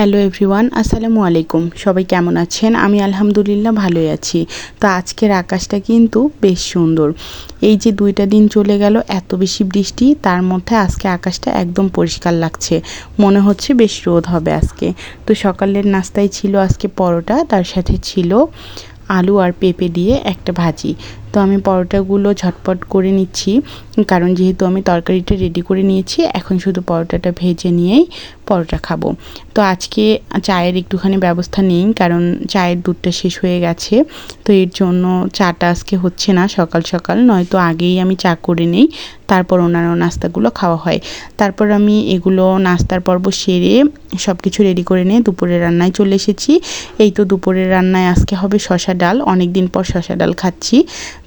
Hello everyone, আসসালামু আলাইকুম। সবাই কেমন আছেন? আমি আলহামদুলিল্লাহ ভালোই আছি। তো আজকের আকাশটা কিন্তু বেশ সুন্দর। এই যে দুইটা দিন চলে গেল, এত বেশি বৃষ্টি, তার মধ্যে আজকে আকাশটা একদম পরিষ্কার লাগছে। মনে হচ্ছে বেশ রোদ হবে আজকে। তো সকালের নাস্তায় ছিল আজকে পরোটা, তার সাথে ছিল আলু আর পেঁপে দিয়ে একটা ভাজি। তো আমি পরোটাগুলো ঝটপট করে নিচ্ছি। কারণ যেহেতু আমি তরকারিটা রেডি করে নিয়েছি, এখন শুধু পরোটাটা ভেজে নিয়েই পরোটা খাব। তো আজকে চায়ের একটুখানি ব্যবস্থা নেই, কারণ চায়ের দুধটা শেষ হয়ে গেছে। তো এর জন্য চাটা আজকে হচ্ছে না, সকাল সকাল। নয়তো আগেই আমি চা করে নেই, তারপর অন্যান্য নাস্তাগুলো খাওয়া হয়। তারপর আমি এগুলো নাস্তার পর্ব সেরে সব কিছু রেডি করে নিয়ে দুপুরের রান্নায় চলে এসেছি। এই তো দুপুরের রান্নায় আজকে হবে শশা ডাল। অনেক দিন পর শশা ডাল খাচ্ছি।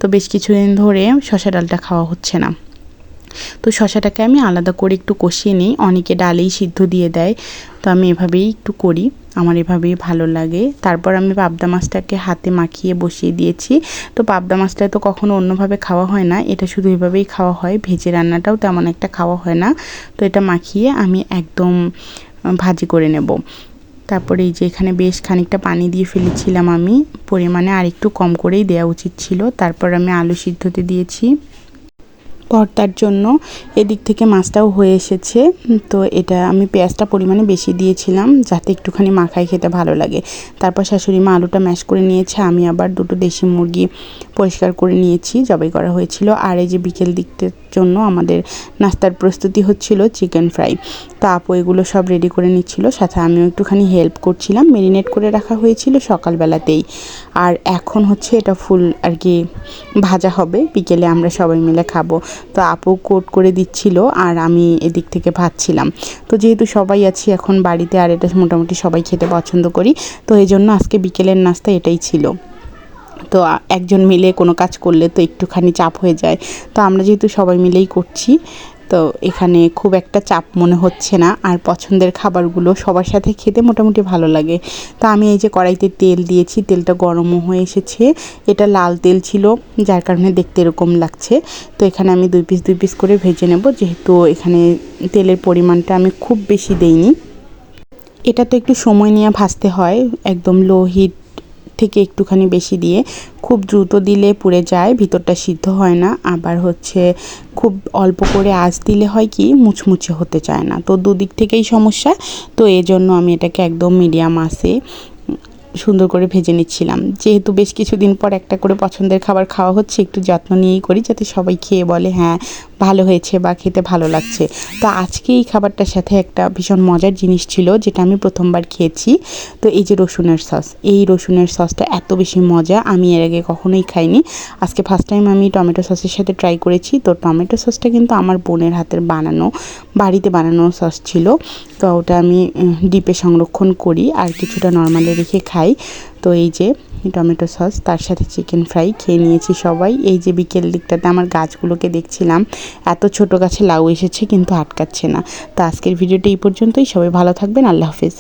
তো বেশ কিছুদিন ধরে শশা ডালটা খাওয়া হচ্ছে না। তো শশাটাকে আমি আলাদা করে একটু কষিয়ে নিই। অনেকে ডালেই সিদ্ধ দিয়ে দেয়। তো আমি এভাবেই একটু করি। আমার এভাবেই ভালো লাগে। তারপর আমি পাবদা মাছটাকে হাতে মাখিয়ে বসিয়ে দিয়েছি। তো পাবদা মাছটা তো কখনো অন্যভাবে খাওয়া হয় না। এটা শুধু এভাবেই খাওয়া হয়। ভেজে রান্নাটাও তেমন একটা খাওয়া হয় না। তো এটা মাখিয়ে আমি একদম ভাজি করে নেব। তারপরে এই যে এখানে বেশ খানিকটা পানি দিয়ে ফেলেছিলাম আমি। পরিমাণে আর একটু কম করেই দেওয়া উচিত ছিল। তারপর আমি আলু সিদ্ধতে দিয়েছি। ভর্তার জন্য। এদিক থেকে মাছটাও হয়ে এসেছে। তো এটা আমি পেঁয়াজটা পরিমাণে বেশি দিয়েছিলাম যাতে একটুখানি মাখায় খেতে ভালো লাগে। তারপর শাশুড়ি মা আলুটা ম্যাশ করে নিয়েছে। আমি আবার দুটো দেশি মুরগি পরিষ্কার করে নিয়েছি। জবাই করা হয়েছিল। আর এই যে বিকেল দিকটার জন্য আমাদের নাস্তার প্রস্তুতি হচ্ছিল চিকেন ফ্রাই। তো আপু এগুলো সব রেডি করে নিচ্ছিল। সাথে আমিও একটুখানি হেল্প করছিলাম। মেরিনেট করে রাখা হয়েছিল সকালবেলাতেই। আর এখন হচ্ছে এটা ফুল আর কি ভাজা হবে। বিকেলে আমরা সবাই মিলে খাব। তো আপু কোট করে দিচ্ছিল আর আমি এদিক থেকে ভাবছিলাম। তো যেহেতু সবাই আছি, এখন বাড়িতে আর এটা মোটামুটি সবাই খেতে পছন্দ করি, তো এই জন্য আজকে বিকেলের নাস্তা এটাই ছিল। তো একজন মিলে কোনো কাজ করলে তো একটুখানি চাপ হয়ে যায়। তো আমরা যেহেতু সবাই মিলেই করছি, তো এখানে খুব একটা চাপ মনে হচ্ছে না। আর পছন্দের খাবারগুলো সবার সাথে খেতে মোটামুটি ভালো লাগে। তো আমি এই যে কড়াইতে তেল দিয়েছি, তেলটা গরমও হয়ে এসেছে। এটা লাল তেল ছিল, যার কারণে দেখতে এরকম লাগছে। তো এখানে আমি দুই পিস দুই পিস করে ভেজে নেব। যেহেতু এখানে তেলের পরিমাণটা আমি খুব বেশি দেইনি। এটা তো একটু সময় নিয়ে ভাজতে হয়, একদম লো হিট থেকে একটুখানি বেশি দিয়ে খুব দ্রুত দিলে পুড়ে যায়, ভিতরটা সিদ্ধ হয় না। আবার হচ্ছে খুব অল্প করে আঁচ দিলে হয় কি, মুচমুচে হতে চায় না। তো দুদিক থেকেই সমস্যা। তো এজন্য আমি এটাকে একদম মিডিয়াম আসে সুন্দর করে ভেজে নিচ্ছিলাম। যেহেতু বেশ কিছুদিন পর একটা করে পছন্দের খাবার খাওয়া হচ্ছে, একটু যত্ন নিয়েই করি যাতে সবাই খেয়ে বলে হ্যাঁ ভালো হয়েছে বা খেতে ভালো লাগছে। তো আজকে এই খাবারটার সাথে একটা ভীষণ মজার জিনিস ছিল, যেটা আমি প্রথমবার খেয়েছি। তো এই যে রসুনের সস, এই রসুনের সসটা এত বেশি মজা, আমি এর আগে কখনোই খাইনি। আজকে ফার্স্ট টাইম আমি টমেটো সসের সাথে ট্রাই করেছি। তো টমেটো সসটা কিন্তু আমার বোনের হাতের বানানো, বাড়িতে বানানো সস ছিল। তো ওটা আমি ডিপে সংরক্ষণ করি আর কিছুটা নর্মালে রেখে খাই তো এই যে টমেটো সস, তার সাথে চিকেন ফ্রাই খেয়ে নিয়েছি সবাই। এই যে বিকেল দিকটাতে আমার গাছগুলোকে দেখছিলাম, এত ছোট গাছে লাউ এসেছে কিন্তু আটকাচ্ছে না। তো আজকের ভিডিওটা এই পর্যন্তই। সবাই ভালো থাকবেন। আল্লাহ হাফিজ।